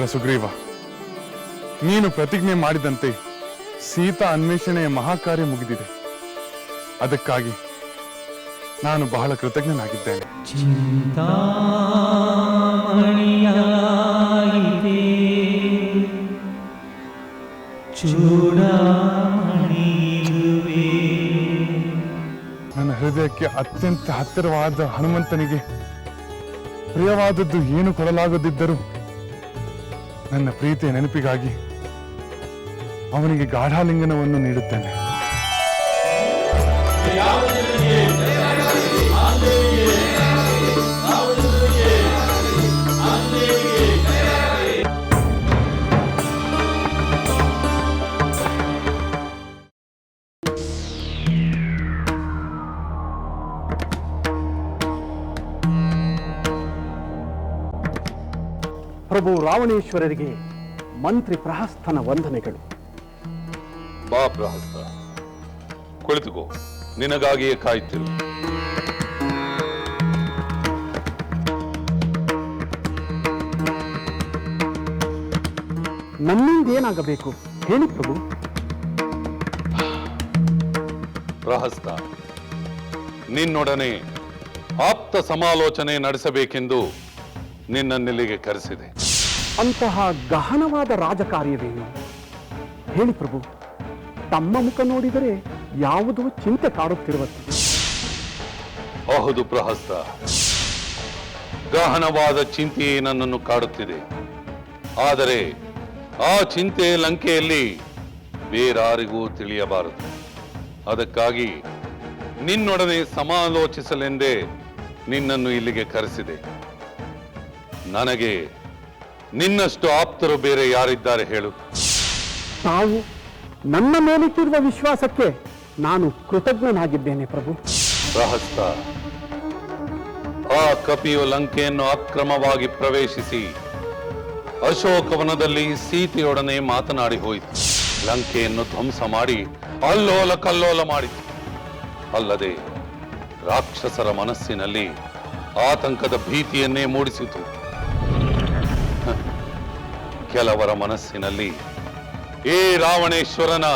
ಮಿತ್ರ ಸುಗ್ರೀವ ನೀನು ಪ್ರತಿಜ್ಞೆ ಮಾಡಿದಂತೆ ಸೀತಾ ಅನ್ವೇಷಣೆಯ ಮಹಾಕಾರ್ಯ ಮುಗಿದಿದೆ. ಅದಕ್ಕಾಗಿ ನಾನು ಬಹಳ ಕೃತಜ್ಞನಾಗಿದ್ದೇನೆ. ನನ್ನ ಹೃದಯಕ್ಕೆ ಅತ್ಯಂತ ಹತ್ತಿರವಾದ ಹನುಮಂತನಿಗೆ ಪ್ರಿಯವಾದದ್ದು ಏನು ಕೊಡಲಾಗದಿದ್ದರೂ ನನ್ನ ಪ್ರೀತಿಯ ನೆನಪಿಗಾಗಿ ಅವನಿಗೆ ಗಾಢಾಲಿಂಗನವನ್ನು ನೀಡುತ್ತೇನೆ. ಪ್ರಭು ರಾವಣೇಶ್ವರರಿಗೆ ಮಂತ್ರಿ ಪ್ರಹಸ್ತನ ವಂದನೆಗಳು. ಬಾ ಪ್ರಹಸ್ತ ಕುಳಿತುಕೋ ನಿನಗಾಗಿಯೇ ಕಾಯುತ್ತಿರು. ನನ್ನಿಂದ ಏನಾಗಬೇಕು ಹೇಳಿ ಪ್ರಭು. ಪ್ರಹಸ್ತ ನಿನ್ನೊಡನೆ ಆಪ್ತ ಸಮಾಲೋಚನೆ ನಡೆಸಬೇಕೆಂದು ನಿನ್ನನ್ನಿಲ್ಲಿಗೆ ಕರೆಸಿದೆ. ಅಂತಹ ಗಹನವಾದ ರಾಜಕಾರ್ಯವೇನು? ಹೇಳಿ ಪ್ರಭು. ತಮ್ಮ ಮುಖ ನೋಡಿದರೆ ಯಾವುದು ಚಿಂತೆ ಕಾಡುತ್ತಿರುವ ಹೌದು ಪ್ರಹಸ್ತ. ಗಹನವಾದ ಚಿಂತೆಯೇ ನನ್ನನ್ನು ಕಾಡುತ್ತಿದೆ. ಆದರೆ ಆ ಚಿಂತೆ ಲಂಕೆಯಲ್ಲಿ ಬೇರಾರಿಗೂ ತಿಳಿಯಬಾರದು. ಅದಕ್ಕಾಗಿ ನಿನ್ನೊಡನೆ ಸಮಾಲೋಚಿಸಲೆಂದೇ ನಿನ್ನನ್ನು ಇಲ್ಲಿಗೆ ಕರೆಸಿದೆ. ನನಗೆ ನಿನ್ನಷ್ಟು ಆಪ್ತರು ಬೇರೆ ಯಾರಿದ್ದಾರೆ ಹೇಳು. ತಾವು ನನ್ನ ಮೇಲಿಟ್ಟಿರುವ ವಿಶ್ವಾಸಕ್ಕೆ ನಾನು ಕೃತಜ್ಞನಾಗಿದ್ದೇನೆ ಪ್ರಭು. ಪ್ರಹಸ್ತ ಆ ಕಪಿಯು ಲಂಕೆಯನ್ನು ಅಕ್ರಮವಾಗಿ ಪ್ರವೇಶಿಸಿ ಅಶೋಕವನದಲ್ಲಿ ಸೀತೆಯೊಡನೆ ಮಾತನಾಡಿ ಹೋಯಿತು. ಲಂಕೆಯನ್ನು ಧ್ವಂಸ ಮಾಡಿ ಅಲ್ಲೋಲ ಕಲ್ಲೋಲ ಮಾಡಿತು. ಅಲ್ಲದೆ ರಾಕ್ಷಸರ ಮನಸ್ಸಿನಲ್ಲಿ ಆತಂಕದ ಭೀತಿಯನ್ನೇ ಮೂಡಿಸಿತು. ಕೆಲವರ ಮನಸ್ಸಿನಲ್ಲಿ ಈ ರಾವಣೇಶ್ವರನ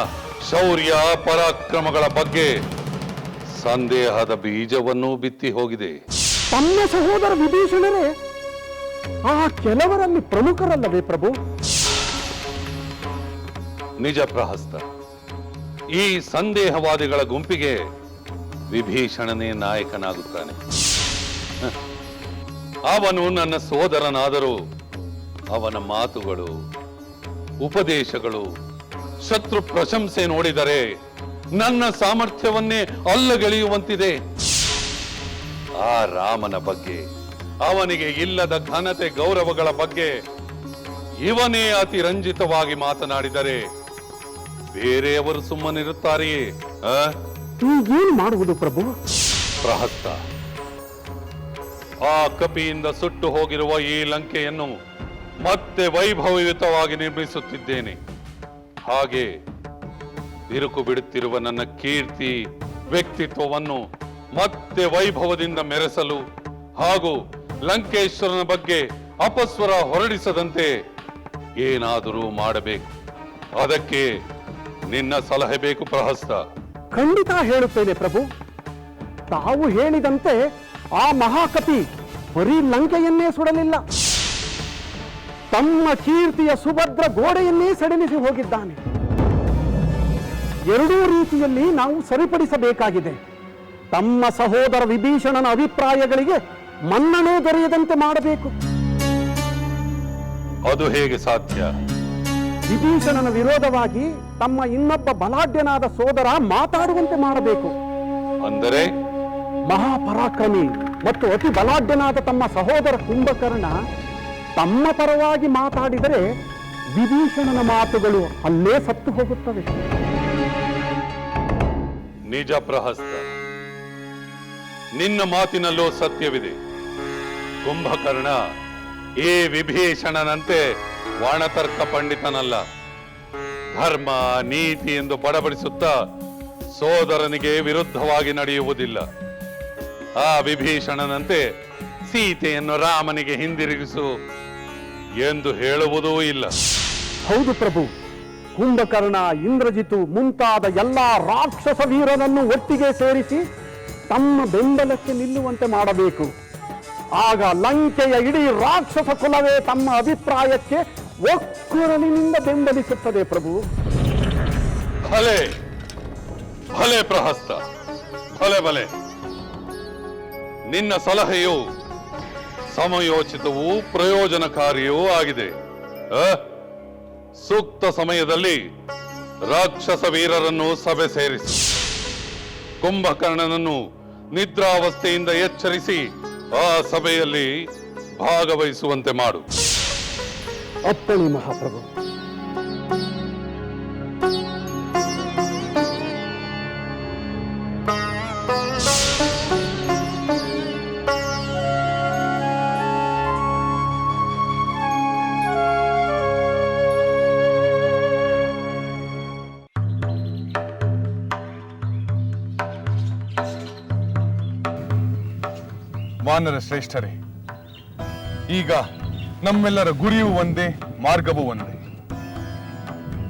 ಶೌರ್ಯ ಪರಾಕ್ರಮಗಳ ಬಗ್ಗೆ ಸಂದೇಹದ ಬೀಜವನ್ನು ಬಿತ್ತಿ ಹೋಗಿದೆ. ತಮ್ಮ ಸಹೋದರ ವಿಭೀಷಣರೇ ಆ ಕೆಲವರಲ್ಲಿ ಪ್ರಮುಖರಲ್ಲವೇ ಪ್ರಭು? ನಿಜ ಪ್ರಹಸ್ತ ಈ ಸಂದೇಹವಾದಿಗಳ ಗುಂಪಿಗೆ ವಿಭೀಷಣನೇ ನಾಯಕನಾಗುತ್ತಾನೆ. ಅವನು ನನ್ನ ಸೋದರನಾದರೂ ಅವನ ಮಾತುಗಳು ಉಪದೇಶಗಳು ಶತ್ರು ಪ್ರಶಂಸೆ ನೋಡಿದರೆ ನನ್ನ ಸಾಮರ್ಥ್ಯವನ್ನೇ ಅಲ್ಲಗೆಳೆಯುವಂತಿದೆ ಆ ರಾಮನ ಬಗ್ಗೆ ಅವನಿಗೆ ಇಲ್ಲದ ಘನತೆ ಗೌರವಗಳ ಬಗ್ಗೆ ಇವನೇ ಅತಿರಂಜಿತವಾಗಿ ಮಾತನಾಡಿದರೆ ಬೇರೆಯವರು ಸುಮ್ಮನಿರುತ್ತಾರೆಯೇ? ಈಗೇನು ಮಾಡುವುದು ಪ್ರಭು ಪ್ರಹಸ್ತ ಆ ಕಪಿಯಿಂದ ಸುಟ್ಟು ಹೋಗಿರುವ ಈ ಲಂಕೆಯನ್ನು ಮತ್ತೆ ವೈಭವಯುತವಾಗಿ ನಿರ್ಮಿಸುತ್ತಿದ್ದೇನೆ. ಹಾಗೆ ಬಿರುಕು ಬಿಡುತ್ತಿರುವ ನನ್ನ ಕೀರ್ತಿ ವ್ಯಕ್ತಿತ್ವವನ್ನು ಮತ್ತೆ ವೈಭವದಿಂದ ಮೆರೆಸಲು ಹಾಗೂ ಲಂಕೇಶ್ವರನ ಬಗ್ಗೆ ಅಪಸ್ವರ ಹೊರಡಿಸದಂತೆ ಏನಾದರೂ ಮಾಡಬೇಕು. ಅದಕ್ಕೆ ನಿನ್ನ ಸಲಹೆ ಬೇಕು ಪ್ರಹಸ್ತ. ಖಂಡಿತ ಹೇಳುತ್ತೇನೆ ಪ್ರಭು. ತಾವು ಹೇಳಿದಂತೆ ಆ ಮಹಾಕಪಿ ಬರೀ ಲಂಕೆಯನ್ನೇ ಸುಡಲಿಲ್ಲ. ತಮ್ಮ ಕೀರ್ತಿಯ ಸುಭದ್ರ ಗೋಡೆಯನ್ನೇ ಸಡಿಲಿಸಿ ಹೋಗಿದ್ದಾನೆ. ಎರಡೂ ರೀತಿಯಲ್ಲಿ ನಾವು ಸರಿಪಡಿಸಬೇಕಾಗಿದೆ. ತಮ್ಮ ಸಹೋದರ ವಿಭೀಷಣನ ಅಭಿಪ್ರಾಯಗಳಿಗೆ ಮನ್ನಣೆ ದೊರೆಯದಂತೆ ಮಾಡಬೇಕು. ಅದು ಹೇಗೆ ಸಾಧ್ಯ? ವಿಭೀಷಣನ ವಿರೋಧವಾಗಿ ತಮ್ಮ ಇನ್ನೊಬ್ಬ ಬಲಾಢ್ಯನಾದ ಸೋದರ ಮಾತಾಡುವಂತೆ ಮಾಡಬೇಕು. ಅಂದರೆ? ಮಹಾಪರಾಕ್ರಮಿ ಮತ್ತು ಅತಿ ಬಲಾಢ್ಯನಾದ ತಮ್ಮ ಸಹೋದರ ಕುಂಭಕರ್ಣ ತಮ್ಮ ಪರವಾಗಿ ಮಾತಾಡಿದರೆ ವಿಭೀಷಣನ ಮಾತುಗಳು ಅಲ್ಲೇ ಸತ್ತು ಹೋಗುತ್ತವೆ. ನಿಜ ಪ್ರಹಸ್ತ, ನಿನ್ನ ಮಾತಿನಲ್ಲೂ ಸತ್ಯವಿದೆ. ಕುಂಭಕರ್ಣ ಈ ವಿಭೀಷಣನಂತೆ ವಾಣತರ್ಕ ಪಂಡಿತನಲ್ಲ. ಧರ್ಮ, ನೀತಿ ಎಂದು ಬಡಬಡಿಸುತ್ತಾ ಸೋದರನಿಗೆ ವಿರುದ್ಧವಾಗಿ ನಡೆಯುವುದಿಲ್ಲ. ಆ ವಿಭೀಷಣನಂತೆ ಸೀತೆಯನ್ನು ರಾಮನಿಗೆ ಹಿಂದಿರುಗಿಸು ಎಂದು ಹೇಳುವುದೂ ಇಲ್ಲ. ಹೌದು ಪ್ರಭು. ಕುಂಭಕರ್ಣ ಇಂದ್ರಜಿತು ಮುಂತಾದ ಎಲ್ಲಾ ರಾಕ್ಷಸ ವೀರರನ್ನು ಒಟ್ಟಿಗೆ ಸೇರಿಸಿ ತಮ್ಮ ಬೆಂಬಲಕ್ಕೆ ನಿಲ್ಲುವಂತೆ ಮಾಡಬೇಕು. ಆಗ ಲಂಕೆಯ ಇಡೀ ರಾಕ್ಷಸ ಕುಲವೇ ತಮ್ಮ ಅಭಿಪ್ರಾಯಕ್ಕೆ ಒಕ್ಕುರಲಿನಿಂದ ಬೆಂಬಲಿಸುತ್ತದೆ ಪ್ರಭು. ಭಲೆ ಭಲೆ ಪ್ರಹಸ್ತ ಭಲೆ ಭಲೆ ನಿನ್ನ ಸಲಹೆಯು ಸಮಯೋಚಿತವೂ ಪ್ರಯೋಜನಕಾರಿಯೂ ಆಗಿದೆ? ಸೂಕ್ತ ಸಮಯದಲ್ಲಿ ರಾಕ್ಷಸ ವೀರರನ್ನು ಸಭೆ ಸೇರಿಸಿ, ಕುಂಭಕರ್ಣನನ್ನು ನಿದ್ರಾವಸ್ಥೆಯಿಂದ ಎಚ್ಚರಿಸಿ ಆ ಸಭೆಯಲ್ಲಿ ಭಾಗವಹಿಸುವಂತೆ ಮಾಡು. ಅಪ್ಪಣೆ ಮಹಾಪ್ರಭು. ವಾನರ ಶ್ರೇಷ್ಠರೇ, ಈಗ ನಮ್ಮೆಲ್ಲರ ಗುರಿಯೂ ಒಂದೇ, ಮಾರ್ಗವೂ ಒಂದೇ.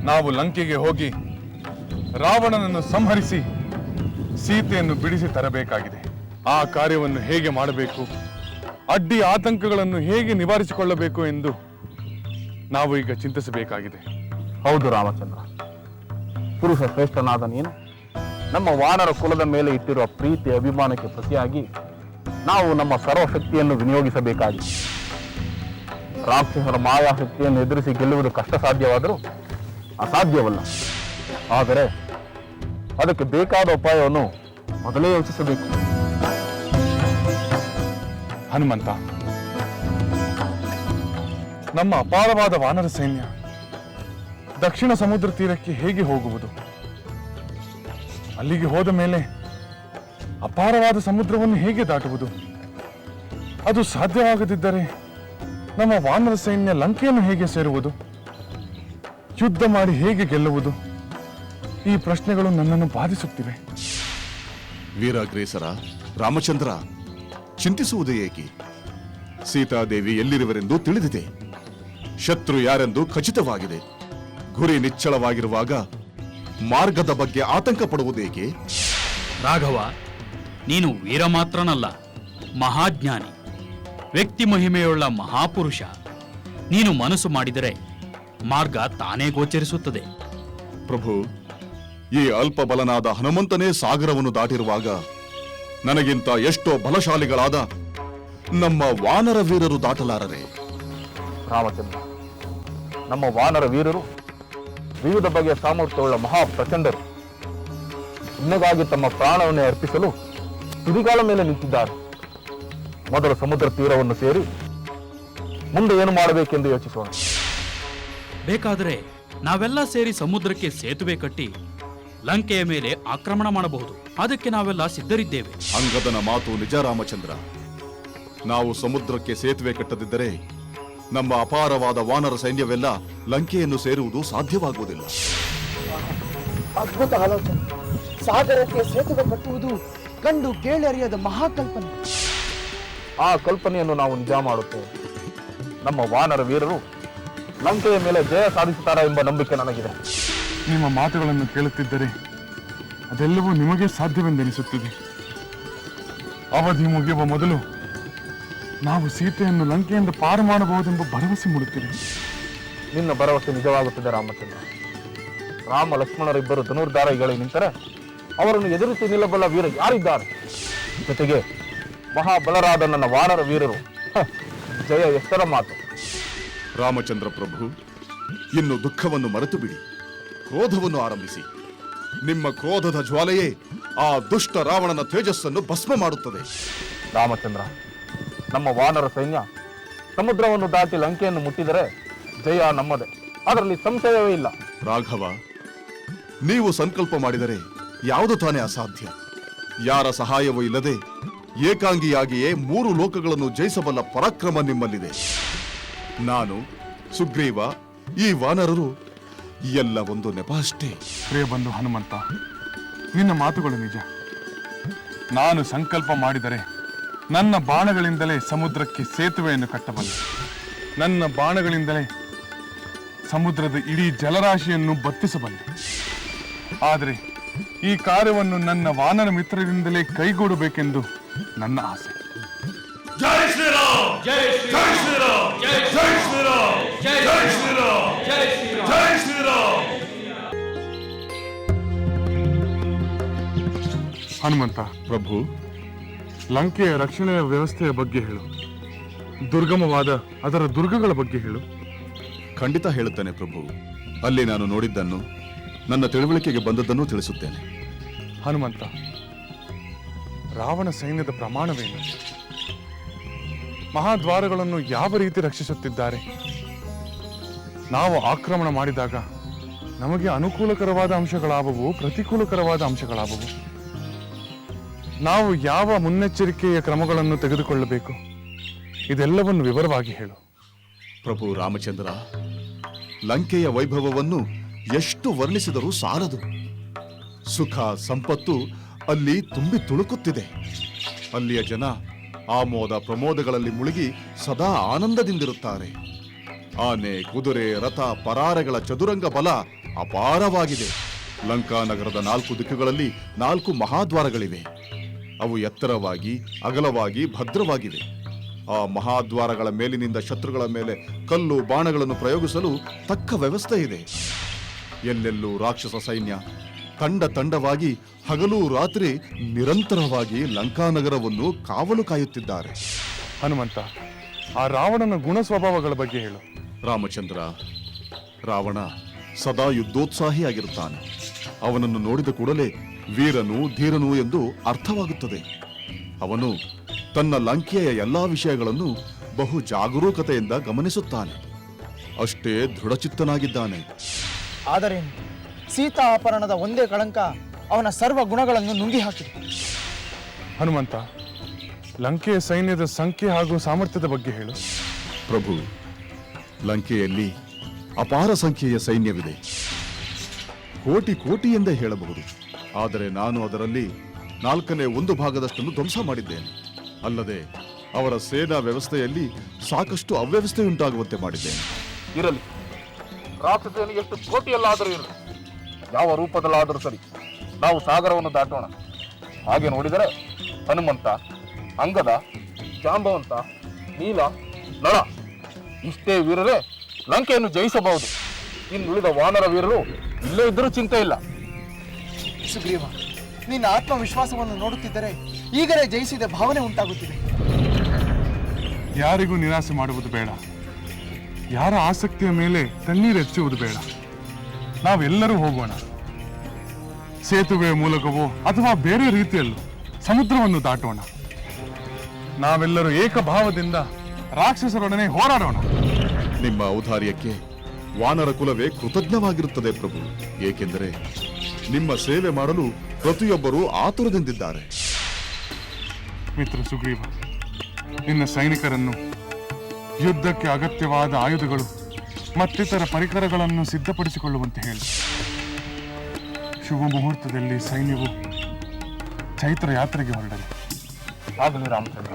ನಾವು ಲಂಕೆಗೆ ಹೋಗಿ ರಾವಣನನ್ನು ಸಂಹರಿಸಿ ಸೀತೆಯನ್ನು ಬಿಡಿಸಿ ತರಬೇಕಾಗಿದೆ. ಆ ಕಾರ್ಯವನ್ನು ಹೇಗೆ ಮಾಡಬೇಕು, ಅಡ್ಡಿ ಆತಂಕಗಳನ್ನು ಹೇಗೆ ನಿವಾರಿಸಿಕೊಳ್ಳಬೇಕು ಎಂದು ನಾವು ಈಗ ಚಿಂತಿಸಬೇಕಾಗಿದೆ. ಹೌದು ರಾಮಚಂದ್ರ, ಪುರುಷ ಶ್ರೇಷ್ಠನಾದ ನೀನು ನಮ್ಮ ವಾನರ ಕುಲದ ಮೇಲೆ ಇಟ್ಟಿರುವ ಪ್ರೀತಿ ಅಭಿಮಾನಕ್ಕೆ ಪ್ರತಿಯಾಗಿ ನಾವು ನಮ್ಮ ಸರ್ವಶಕ್ತಿಯನ್ನು ವಿನಿಯೋಗಿಸಬೇಕಾಗಿದೆ. ರಾಕ್ಷಸರ ಮಾಯಾಶಕ್ತಿಯನ್ನು ಎದುರಿಸಿ ಗೆಲ್ಲುವುದು ಕಷ್ಟ ಸಾಧ್ಯವಾದರೂ ಅಸಾಧ್ಯವಲ್ಲ. ಆದರೆ ಅದಕ್ಕೆ ಬೇಕಾದ ಉಪಾಯವನ್ನು ಮೊದಲೇ ಯೋಚಿಸಬೇಕು. ಹನುಮಂತ, ನಮ್ಮ ಅಪಾರವಾದ ವಾನರ ಸೈನ್ಯ ದಕ್ಷಿಣ ಸಮುದ್ರ ತೀರಕ್ಕೆ ಹೇಗೆ ಹೋಗುವುದು? ಅಲ್ಲಿಗೆ ಹೋದ ಮೇಲೆ ಅಪಾರವಾದ ಸಮುದ್ರವನ್ನು ಹೇಗೆ ದಾಟುವುದು? ಅದು ಸಾಧ್ಯವಾಗದಿದ್ದರೆ ನಮ್ಮ ವಾನರ ಸೈನ್ಯ ಲಂಕೆಯನ್ನು ಹೇಗೆ ಸೇರುವುದು? ಯುದ್ಧ ಮಾಡಿ ಹೇಗೆ ಗೆಲ್ಲುವುದು? ಈ ಪ್ರಶ್ನೆಗಳು ನನ್ನನ್ನು ಬಾಧಿಸುತ್ತಿವೆ. ವೀರಾಗ್ರೇಸರ ರಾಮಚಂದ್ರ ಚಿಂತಿಸುವುದು ಏಕೆ? ಸೀತಾದೇವಿ ಎಲ್ಲಿರುವರೆಂದು ತಿಳಿದಿದೆ. ಶತ್ರು ಯಾರೆಂದು ಖಚಿತವಾಗಿದೆ. ಗುರಿ ನಿಚ್ಚಳವಾಗಿರುವಾಗ ಮಾರ್ಗದ ಬಗ್ಗೆ ಆತಂಕ ಪಡುವುದೇಕೆ ರಾಘವ ನೀನು ವೀರ ಮಾತ್ರನಲ್ಲ ಮಹಾಜ್ಞಾನಿ ವ್ಯಕ್ತಿ ಮಹಿಮೆಯುಳ್ಳ ಮಹಾಪುರುಷ. ನೀನು ಮನಸ್ಸು ಮಾಡಿದರೆ ಮಾರ್ಗ ತಾನೇ ಗೋಚರಿಸುತ್ತದೆ. ಪ್ರಭು ಈ ಅಲ್ಪ ಬಲನಾದ ಹನುಮಂತನೇ ಸಾಗರವನ್ನು ದಾಟಿರುವಾಗ ನನಗಿಂತ ಎಷ್ಟೋ ಬಲಶಾಲಿಗಳಾದ ನಮ್ಮ ವಾನರ ವೀರರು ದಾಟಲಾರರೆ. ರಾಮಚಂದ್ರ ನಮ್ಮ ವಾನರ ವೀರರು ವಿವಿಧ ಬಗೆಯ ಸಾಮರ್ಥ್ಯವುಳ್ಳ ಮಹಾಪ್ರಚಂಡರು. ನಿನಗಾಗಿ ತಮ್ಮ ಪ್ರಾಣವನ್ನೇ ಅರ್ಪಿಸಲು ತುದಿಗಾಲ ಮೇಲೆ ನಿಂತಿದ್ದಾರೆ. ಮೊದಲು ಸಮುದ್ರ ತೀರವನ್ನು ಸೇರಿ ಮುಂದೆ ಏನು ಮಾಡಬೇಕೆಂದು ಯೋಚಿಸೋಣ. ಬೇಕಾದರೆ ನಾವೆಲ್ಲ ಸೇರಿ ಸಮುದ್ರಕ್ಕೆ ಸೇತುವೆ ಕಟ್ಟಿ ಲಂಕೆಯ ಮೇಲೆ ಆಕ್ರಮಣ ಮಾಡಬಹುದು. ಅದಕ್ಕೆ ನಾವೆಲ್ಲ ಸಿದ್ಧರಿದ್ದೇವೆ. ಅಂಗದನ ಮಾತು ನಿಜ ರಾಮಚಂದ್ರ. ನಾವು ಸಮುದ್ರಕ್ಕೆ ಸೇತುವೆ ಕಟ್ಟದಿದ್ದರೆ ನಮ್ಮ ಅಪಾರವಾದ ವಾನರ ಸೈನ್ಯವೆಲ್ಲ ಲಂಕೆಯನ್ನು ಸೇರುವುದು ಸಾಧ್ಯವಾಗುವುದಿಲ್ಲ. ಅದ್ಭುತ ಆಲೋಚನೆ. ಸಾಗರಕ್ಕೆ ಸೇತುವೆ ಕಟ್ಟುವುದು ಕಂಡು ಕೇಳರಿಯದ ಮಹಾಕಲ್ಪನೆ. ಆ ಕಲ್ಪನೆಯನ್ನು ನಾವು ನಿಜ ಮಾಡುತ್ತೇವೆ. ನಮ್ಮ ವಾನರ ವೀರರು ಲಂಕೆಯ ಮೇಲೆ ಜಯ ಸಾಧಿಸುತ್ತಾರೆ ಎಂಬ ನಂಬಿಕೆ ನನಗಿದೆ. ನಿಮ್ಮ ಮಾತುಗಳನ್ನು ಕೇಳುತ್ತಿದ್ದರೆ ಅದೆಲ್ಲವೂ ನಿಮಗೆ ಸಾಧ್ಯವೆಂದೆನಿಸುತ್ತಿದೆ. ಅವಧಿ ಮುಗಿಯುವ ಮೊದಲು ನಾವು ಸೀತೆಯನ್ನು ಲಂಕೆಯಿಂದ ಪಾರು ಮಾಡಬಹುದೆಂಬ ಭರವಸೆ ಮೂಡುತ್ತಿದೆ. ನಿನ್ನ ಭರವಸೆ ನಿಜವಾಗುತ್ತದೆ ರಾಮಚಂದ್ರ. ರಾಮ ಲಕ್ಷ್ಮಣರಿಬ್ಬರು ಧನುರ್ಧಾರಿಗಳಿಗೆ ನಿಂತರೆ ಅವರನ್ನು ಎದುರಿಸಿ ನಿಲ್ಲಬಲ್ಲ ವೀರ ಯಾರಿದ್ದಾರೆ? ಜೊತೆಗೆ ಮಹಾಬಲರಾದ ನನ್ನ ವಾನರ ವೀರರು. ಜಯ ಎಷ್ಟರ ಮಾತು. ರಾಮಚಂದ್ರ ಪ್ರಭು ಇನ್ನು ದುಃಖವನ್ನು ಮರೆತು ಬಿಡಿ ಕ್ರೋಧವನ್ನು ಆರಂಭಿಸಿ. ನಿಮ್ಮ ಕ್ರೋಧದ ಜ್ವಾಲೆಯೇ ಆ ದುಷ್ಟ ರಾವಣನ ತೇಜಸ್ಸನ್ನು ಭಸ್ಮ ಮಾಡುತ್ತದೆ. ರಾಮಚಂದ್ರ ನಮ್ಮ ವಾನರ ಸೈನ್ಯ ಸಮುದ್ರವನ್ನು ದಾಟಿ ಲಂಕೆಯನ್ನು ಮುಟ್ಟಿದರೆ ಜಯ ನಮ್ಮದೇ. ಅದರಲ್ಲಿ ಸಂಶಯವೇ ಇಲ್ಲ. ರಾಘವ ನೀವು ಸಂಕಲ್ಪ ಮಾಡಿದರೆ ಯಾವುದು ತಾನೇ ಅಸಾಧ್ಯ? ಯಾರ ಸಹಾಯವೂ ಇಲ್ಲದೆ ಏಕಾಂಗಿಯಾಗಿಯೇ ಮೂರು ಲೋಕಗಳನ್ನು ಜಯಿಸಬಲ್ಲ ಪರಾಕ್ರಮ ನಿಮ್ಮಲ್ಲಿದೆ. ನಾನು, ಸುಗ್ರೀವ, ಈ ವಾನರರು ಎಲ್ಲ ಒಂದು ನೆಪ ಅಷ್ಟೇ. ಪ್ರಿಯ ಬಂಧು ಹನುಮಂತ, ನಿನ್ನ ಮಾತುಗಳು ನಿಜ. ನಾನು ಸಂಕಲ್ಪ ಮಾಡಿದರೆ ನನ್ನ ಬಾಣಗಳಿಂದಲೇ ಸಮುದ್ರಕ್ಕೆ ಸೇತುವೆಯನ್ನು ಕಟ್ಟಬಲ್ಲೆ. ನನ್ನ ಬಾಣಗಳಿಂದಲೇ ಸಮುದ್ರದ ಇಡೀ ಜಲರಾಶಿಯನ್ನು ಬತ್ತಿಸಬಲ್ಲೆ. ಆದರೆ ಈ ಕಾರ್ಯವನ್ನು ನನ್ನ ವಾನರ ಮಿತ್ರರಿಂದಲೇ ಕೈಗೂಡಬೇಕೆಂದು ನನ್ನ ಆಸೆ. ಜೈ ಶ್ರೀರಾಮ್! ಜೈ ಶ್ರೀರಾಮ್! ಜೈ ಶ್ರೀರಾಮ್! ಜೈ ಶ್ರೀರಾಮ್! ಜೈ ಶ್ರೀರಾಮ್! ಹನುಮಂತ ಪ್ರಭು ಲಂಕೆಯ ರಕ್ಷಣೆಯ ವ್ಯವಸ್ಥೆಯ ಬಗ್ಗೆ ಹೇಳು. ದುರ್ಗಮವಾದ ಅದರ ದುರ್ಗಗಳ ಬಗ್ಗೆ ಹೇಳು. ಖಂಡಿತ ಹೇಳುತ್ತೇನೆ ಪ್ರಭು. ಅಲ್ಲಿ ನಾನು ನೋಡಿದ್ದನ್ನು ನನ್ನ ತಿಳುವಳಿಕೆಗೆ ಬಂದದ್ದನ್ನು ತಿಳಿಸುತ್ತೇನೆ. ಹನುಮಂತ ರಾವಣ ಸೈನ್ಯದ ಪ್ರಮಾಣವೇನು? ಮಹಾದ್ವಾರಗಳನ್ನು ಯಾವ ರೀತಿ ರಕ್ಷಿಸುತ್ತಿದ್ದಾರೆ? ನಾವು ಆಕ್ರಮಣ ಮಾಡಿದಾಗ ನಮಗೆ ಅನುಕೂಲಕರವಾದ ಅಂಶಗಳಾವುವು ಪ್ರತಿಕೂಲಕರವಾದ ಅಂಶಗಳಾವುವು? ನಾವು ಯಾವ ಮುನ್ನೆಚ್ಚರಿಕೆಯ ಕ್ರಮಗಳನ್ನು ತೆಗೆದುಕೊಳ್ಳಬೇಕು? ಇದೆಲ್ಲವನ್ನು ವಿವರವಾಗಿ ಹೇಳು. ಪ್ರಭು ರಾಮಚಂದ್ರ ಲಂಕೆಯ ವೈಭವವನ್ನು ಎಷ್ಟು ವರ್ಣಿಸಿದರೂ ಸಾಲದು. ಸುಖ, ಸಂಪತ್ತು ಅಲ್ಲಿ ತುಂಬಿ ತುಳುಕುತ್ತಿದೆ. ಅಲ್ಲಿಯ ಜನ ಆಮೋದ ಪ್ರಮೋದಗಳಲ್ಲಿ ಮುಳುಗಿ ಸದಾ ಆನಂದದಿಂದಿರುತ್ತಾರೆ. ಆನೆ, ಕುದುರೆ, ರಥ, ಪರಾರೆಗಳ ಚದುರಂಗ ಬಲ ಅಪಾರವಾಗಿದೆ. ಲಂಕಾ ನಗರದ ನಾಲ್ಕು ದಿಕ್ಕುಗಳಲ್ಲಿ ನಾಲ್ಕು ಮಹಾದ್ವಾರಗಳಿವೆ. ಅವು ಎತ್ತರವಾಗಿ, ಅಗಲವಾಗಿ, ಭದ್ರವಾಗಿವೆ. ಆ ಮಹಾದ್ವಾರಗಳ ಮೇಲಿನಿಂದ ಶತ್ರುಗಳ ಮೇಲೆ ಕಲ್ಲು, ಬಾಣಗಳನ್ನು ಪ್ರಯೋಗಿಸಲು ತಕ್ಕ ವ್ಯವಸ್ಥೆ ಇದೆ ಎಲ್ಲೆಲ್ಲೂ ರಾಕ್ಷಸ ಸೈನ್ಯ. ತಂಡ ತಂಡವಾಗಿ ಹಗಲು ರಾತ್ರಿ ನಿರಂತರವಾಗಿ ಲಂಕಾನಗರವನ್ನು ಕಾವಲು ಕಾಯುತ್ತಿದ್ದಾರೆ. ಹನುಮಂತ ಆ ರಾವಣನ ಗುಣ ಸ್ವಭಾವಗಳ ಬಗ್ಗೆ ಹೇಳು. ರಾಮಚಂದ್ರ ರಾವಣ ಸದಾ ಯುದ್ಧೋತ್ಸಾಹಿಯಾಗಿರುತ್ತಾನೆ ಅವನನ್ನು ನೋಡಿದ ಕೂಡಲೇ ವೀರನು ಧೀರನು ಎಂದು ಅರ್ಥವಾಗುತ್ತದೆ. ಅವನು ತನ್ನ ಲಂಕೆಯ ಎಲ್ಲಾ ವಿಷಯಗಳನ್ನು ಬಹು ಜಾಗರೂಕತೆಯಿಂದ ಗಮನಿಸುತ್ತಾನೆ. ಅಷ್ಟೇ ದೃಢಚಿತ್ತನಾಗಿದ್ದಾನೆ. ಆದರೇನು ಸೀತಾ ಅಪಹರಣದ ಒಂದೇ ಕಳಂಕ ಅವನ ಸರ್ವ ಗುಣಗಳನ್ನು ನುಂಗಿ ಹಾಕಿದೆ. ಹನುಮಂತ ಲಂಕೆಯ ಸೈನ್ಯದ ಸಂಖ್ಯೆ ಹಾಗೂ ಸಾಮರ್ಥ್ಯದ ಬಗ್ಗೆ ಹೇಳು. ಪ್ರಭು ಲಂಕೆಯಲ್ಲಿ ಅಪಾರ ಸಂಖ್ಯೆಯ ಸೈನ್ಯವಿದೆ. ಕೋಟಿ ಕೋಟಿ ಎಂದೇ ಹೇಳಬಹುದು. ಆದರೆ ನಾನು ಅದರಲ್ಲಿ ನಾಲ್ಕನೇ ಒಂದು ಭಾಗದಷ್ಟನ್ನು ಧ್ವಂಸ ಮಾಡಿದ್ದೇನೆ. ಅಲ್ಲದೆ ಅವರ ಸೇನಾ ವ್ಯವಸ್ಥೆಯಲ್ಲಿ ಸಾಕಷ್ಟು ಅವ್ಯವಸ್ಥೆಯುಂಟಾಗುವಂತೆ ಮಾಡಿದ್ದೇನೆ. ಇರಲಿ. ರಾಕ್ಷಸೇನೆ ಎಷ್ಟು ಕೋಟಿಯಲ್ಲಾದರೂ ಇರಲಿ. ಯಾವ ರೂಪದಲ್ಲಾದರೂ ಸರಿ. ನಾವು ಸಾಗರವನ್ನು ದಾಟೋಣ. ಹಾಗೆ ನೋಡಿದರೆ ಹನುಮಂತ ಅಂಗದ ಜಾಂಬವಂತ ನೀಲ ನಳ ಇಷ್ಟೇ ವೀರರೇ ಲಂಕೆಯನ್ನು ಜಯಿಸಬಹುದು. ಇನ್ನುಳಿದ ವಾನರ ವೀರರು ಇಲ್ಲೇ ಇದ್ದರೂ ಚಿಂತೆ ಇಲ್ಲ. ಸುಗ್ರೀವ ನಿನ್ನ ಆತ್ಮವಿಶ್ವಾಸವನ್ನು ನೋಡುತ್ತಿದ್ದರೆ ಈಗಲೇ ಜಯಿಸಿದ ಭಾವನೆ ಉಂಟಾಗುತ್ತಿದೆ. ಯಾರಿಗೂ ನಿರಾಸೆ ಮಾಡುವುದು ಬೇಡ. ಯಾರ ಆಸಕ್ತಿಯ ಮೇಲೆ ತಣ್ಣೀರು ಹೆಚ್ಚುವುದು ಬೇಡ. ನಾವೆಲ್ಲರೂ ಹೋಗೋಣ. ಸೇತುವೆಯ ಮೂಲಕವೋ ಅಥವಾ ಬೇರೆ ರೀತಿಯಲ್ಲೂ ಸಮುದ್ರವನ್ನು ದಾಟೋಣ. ನಾವೆಲ್ಲರೂ ಏಕಭಾವದಿಂದ ರಾಕ್ಷಸರೊಡನೆ ಹೋರಾಡೋಣ. ನಿಮ್ಮ ಔದಾರ್ಯಕ್ಕೆ ವಾನರ ಕುಲವೇ ಕೃತಜ್ಞವಾಗಿರುತ್ತದೆ ಪ್ರಭು. ಏಕೆಂದರೆ ನಿಮ್ಮ ಸೇವೆ ಮಾಡಲು ಪ್ರತಿಯೊಬ್ಬರೂ ಆತುರದಿಂದಿದ್ದಾರೆ. ಮಿತ್ರ ಸುಗ್ರೀವ ನಿನ್ನ ಸೈನಿಕರನ್ನು ಯುದ್ಧಕ್ಕೆ ಅಗತ್ಯವಾದ ಆಯುಧಗಳು ಮತ್ತಿತರ ಪರಿಕರಗಳನ್ನು ಸಿದ್ಧಪಡಿಸಿಕೊಳ್ಳುವಂತೆ ಹೇಳಿ. ಶುಭ ಮುಹೂರ್ತದಲ್ಲಿ ಸೈನ್ಯವು ಚೈತ್ರ ಯಾತ್ರೆಗೆ ಹೊರಡಲಿ. ಆಗಲಿ ರಾಮಚಂದ್ರ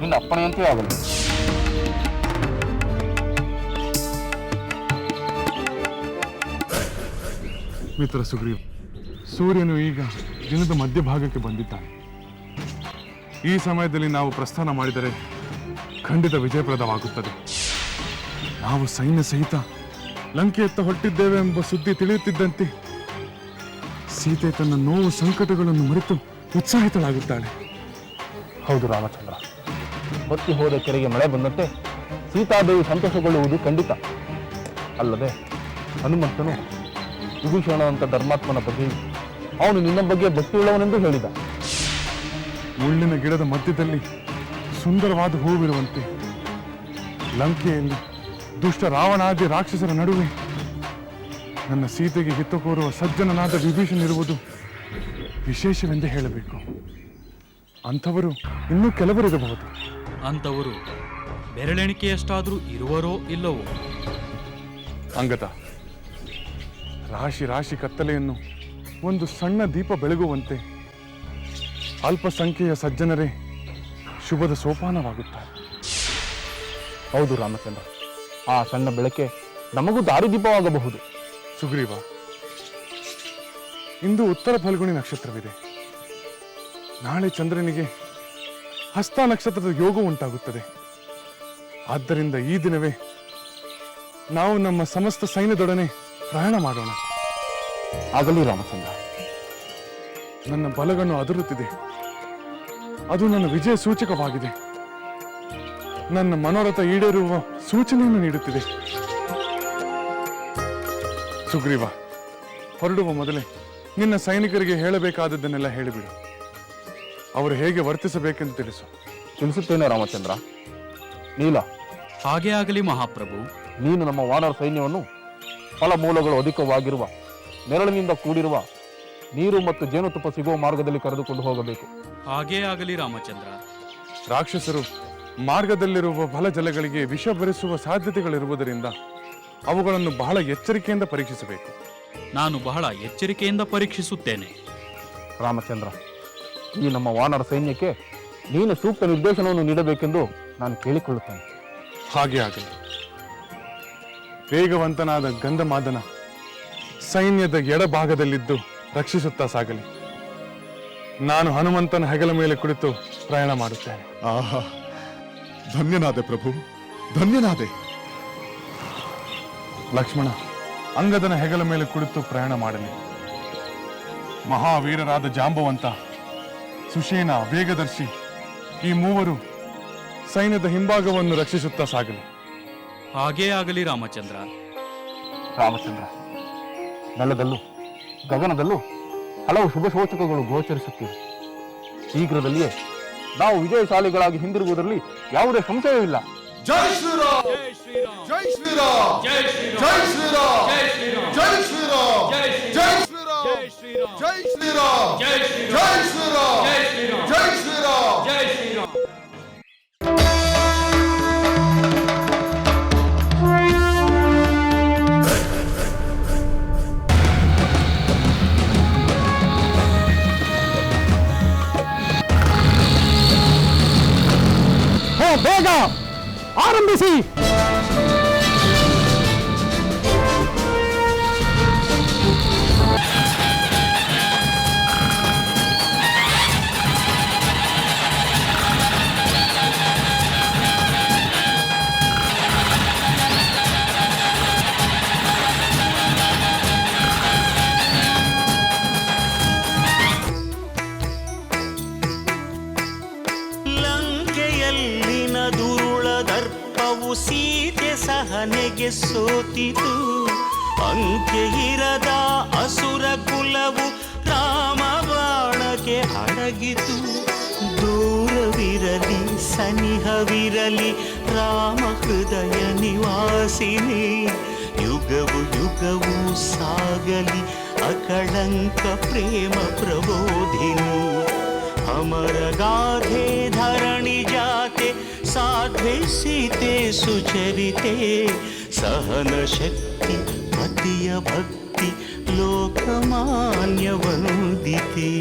ನಿನ್ನ ಅಪ್ಪಣೆಯಂತೆ ಆಗಲಿ. ಮಿತ್ರ ಸುಗ್ರೀವ್ ಸೂರ್ಯನು ಈಗ ದಿನದ ಮಧ್ಯಭಾಗಕ್ಕೆ ಬಂದಿದ್ದಾನೆ. ಈ ಸಮಯದಲ್ಲಿ ನಾವು ಪ್ರಸ್ಥಾನ ಮಾಡಿದರೆ ಖಂಡಿತ ವಿಜಯಪ್ರದವಾಗುತ್ತದೆ. ನಾವು ಸೈನ್ಯ ಸಹಿತ ಲಂಕೆಯತ್ತ ಹೊರಟಿದ್ದೇವೆ ಎಂಬ ಸುದ್ದಿ ತಿಳಿಯುತ್ತಿದ್ದಂತೆ ಸೀತೆ ತನ್ನ ನೋವು ಸಂಕಟಗಳನ್ನು ಮರೆತು ಉತ್ಸಾಹಿತಳಾಗುತ್ತಾಳೆ ಹೌದು ರಾಮಚಂದ್ರ ಹೊತ್ತಿ ಹೋದ ಕೆರೆಗೆ ಮಳೆ ಬಂದಂತೆ ಸೀತಾದೇವಿ ಸಂತೋಷಗೊಳ್ಳುವುದು ಖಂಡಿತ. ಅಲ್ಲದೆ ಹನುಮಂತನು ವಿಭೀಷಣವಂತ ಧರ್ಮಾತ್ಮನ ಬಗ್ಗೆ ಅವನು ನಿನ್ನ ಬಗ್ಗೆ ಭಕ್ತಿಯುಳ್ಳವನೆಂದು ಹೇಳಿದ. ಮುಳ್ಳಿನ ಗಿಡದ ಮಧ್ಯದಲ್ಲಿ ಸುಂದರವಾದ ಹೂವಿರುವಂತೆ. ಲಂಕೆಯಲ್ಲಿ ದುಷ್ಟ ರಾವಣಾದಿ ರಾಕ್ಷಸರ ನಡುವೆ ನನ್ನ ಸೀತೆಗೆ ಹಿತ್ತು ಕೋರುವ ಸಜ್ಜನನಾದ ವಿಭೀಷಣಿರುವುದು ವಿಶೇಷವೆಂದೇ ಹೇಳಬೇಕು. ಅಂಥವರು ಇನ್ನೂ ಕೆಲವರಿರಬಹುದು. ಅಂಥವರು ಬೆರಳೆಣಿಕೆಯಷ್ಟಾದರೂ ಇರುವರೋ ಇಲ್ಲವೋ? ಅಂಗತ ರಾಶಿ ರಾಶಿ ಕತ್ತಲೆಯನ್ನು ಒಂದು ಸಣ್ಣ ದೀಪ ಬೆಳಗುವಂತೆ ಅಲ್ಪಸಂಖ್ಯೆಯ ಸಜ್ಜನರೇ ಶುಭದ ಸೋಪಾನವಾಗುತ್ತಾರೆ ಹೌದು ರಾಮಚಂದ್ರ ಆ ಸಣ್ಣ ಬೆಳಕೆ ನಮಗೂ ದಾರಿದೀಪವಾಗಬಹುದು. ಸುಗ್ರೀವ ಇಂದು ಉತ್ತರ ಫಲ್ಗುಣಿ ನಕ್ಷತ್ರವಿದೆ. ನಾಳೆ ಚಂದ್ರನಿಗೆ ಹಸ್ತ ನಕ್ಷತ್ರದ ಯೋಗ ಉಂಟಾಗುತ್ತದೆ. ಆದ್ದರಿಂದ ಈ ದಿನವೇ ನಾವು ನಮ್ಮ ಸಮಸ್ತ ಸೈನ್ಯದೊಡನೆ ಪ್ರಯಾಣ ಮಾಡೋಣ. ಆಗಲಿ ರಾಮಚಂದ್ರ. ನನ್ನ ಬಲಗಣ್ಣು ಅದರುತ್ತಿದೆ. ಅದು ನನ್ನ ವಿಜಯ ಸೂಚಕವಾಗಿದೆ. ನನ್ನ ಮನೋರಥ ಈಡೇರುವ ಸೂಚನೆಯನ್ನು ನೀಡುತ್ತಿದೆ. ಸುಗ್ರೀವ ಹೊರಡುವ ಮೊದಲೇ ನಿನ್ನ ಸೈನಿಕರಿಗೆ ಹೇಳಬೇಕಾದದ್ದನ್ನೆಲ್ಲ ಹೇಳಿಬಿಡು. ಅವರು ಹೇಗೆ ವರ್ತಿಸಬೇಕೆಂದು ತಿಳಿಸು. ತಿಳಿಸುತ್ತೇನೆ ರಾಮಚಂದ್ರ. ನೀಲ. ಹಾಗೇ ಆಗಲಿ ಮಹಾಪ್ರಭು. ನೀನು ನಮ್ಮ ವಾನರ ಸೈನ್ಯವನ್ನು ಫಲಮೂಲಗಳು ಅಧಿಕವಾಗಿರುವ ನೆರಳಿನಿಂದ ಕೂಡಿರುವ ನೀರು ಮತ್ತು ಜೇನುತುಪ್ಪ ಸಿಗುವ ಮಾರ್ಗದಲ್ಲಿ ಕರೆದುಕೊಂಡು ಹೋಗಬೇಕು. ಹಾಗೇ ಆಗಲಿ ರಾಮಚಂದ್ರ. ರಾಕ್ಷಸರು ಮಾರ್ಗದಲ್ಲಿರುವ ಬಲ ಜಲಗಳಿಗೆ ವಿಷ ಬೆರೆಸುವ ಸಾಧ್ಯತೆಗಳಿರುವುದರಿಂದ ಅವುಗಳನ್ನು ಬಹಳ ಎಚ್ಚರಿಕೆಯಿಂದ ಪರೀಕ್ಷಿಸಬೇಕು. ನಾನು ಬಹಳ ಎಚ್ಚರಿಕೆಯಿಂದ ಪರೀಕ್ಷಿಸುತ್ತೇನೆ. ರಾಮಚಂದ್ರ ಈ ನಮ್ಮ ವಾನರ ಸೈನ್ಯಕ್ಕೆ ನೀನು ಸೂಕ್ತ ನಿರ್ದೇಶನವನ್ನು ನೀಡಬೇಕೆಂದು ನಾನು ಕೇಳಿಕೊಳ್ಳುತ್ತೇನೆ. ಹಾಗೆ ಆಗಲಿ. ವೇಗವಂತನಾದ ಗಂಧಮಾದನ ಸೈನ್ಯದ ಎಡಭಾಗದಲ್ಲಿದ್ದು ರಕ್ಷಿಸುತ್ತಾ ಸಾಗಲಿ. ನಾನು ಹನುಮಂತನ ಹೆಗಲ ಮೇಲೆ ಕುಳಿತು ಪ್ರಯಾಣ ಮಾಡುತ್ತೇನೆ. ಆಹಾ. ಧನ್ಯನಾದೆ ಪ್ರಭು. ಧನ್ಯನಾದೆ. ಲಕ್ಷ್ಮಣ ಅಂಗದನ ಹೆಗಲ ಮೇಲೆ ಕುಳಿತು ಪ್ರಯಾಣ ಮಾಡಲಿ. ಮಹಾವೀರರಾದ ಜಾಂಬವಂತ ಸುಷೇನ ವೇಗದರ್ಶಿ ಈ ಮೂವರು ಸೈನ್ಯದ ಹಿಂಭಾಗವನ್ನು ರಕ್ಷಿಸುತ್ತಾ ಸಾಗಲಿ. ಹಾಗೇ ಆಗಲಿ ರಾಮಚಂದ್ರ. ರಾಮಚಂದ್ರ ನೆಲದಲ್ಲೂ ಗಗನದಲ್ಲೂ ಹಲವು ಶುಭ ಶೋಚಕಗಳು ಗೋಚರಿಸುತ್ತಿವೆ ಶೀಘ್ರದಲ್ಲಿಯೇ ನಾವು ವಿಜಯಶಾಲಿಗಳಾಗಿ ಹಿಂದಿರುಗುವುದರಲ್ಲಿ ಯಾವುದೇ ಸಂಶಯವಿಲ್ಲ ಜೈ ಶ್ರೀರಾಮ್ ಜೈ ಶ್ರೀರಾಮ್ ಜೈ ಶ್ರೀರಾಮ್ ಜೈ ಶ್ರೀರಾಮ್ ಜೈ ಶ್ರೀರಾಮ್ ಜೈ ಶ್ರೀರಾಮ್ ಜೈ ಶ್ರೀರಾಮ್ ಜೈ ಶ್ರೀರಾಮ್ ನಿವಾಸಿನಿ ಯುಗವು ಯುಗವು ಸಾಗಲಿ ಅಕಳಂಕ ಪ್ರೇಮ ಪ್ರಬೋಧಿನಿ ಅಮರ ಗಾಧೆ ಧರಣಿ ಜಾತೆ ಸಾಧ್ವೆ ಸೀತೆ ಸುಚರಿತೆ ಸಹನ ಶಕ್ತಿ ಪತಿಯ ಭಕ್ತಿ ಲೋಕಮಾನ್ಯ ವಂದಿತೆ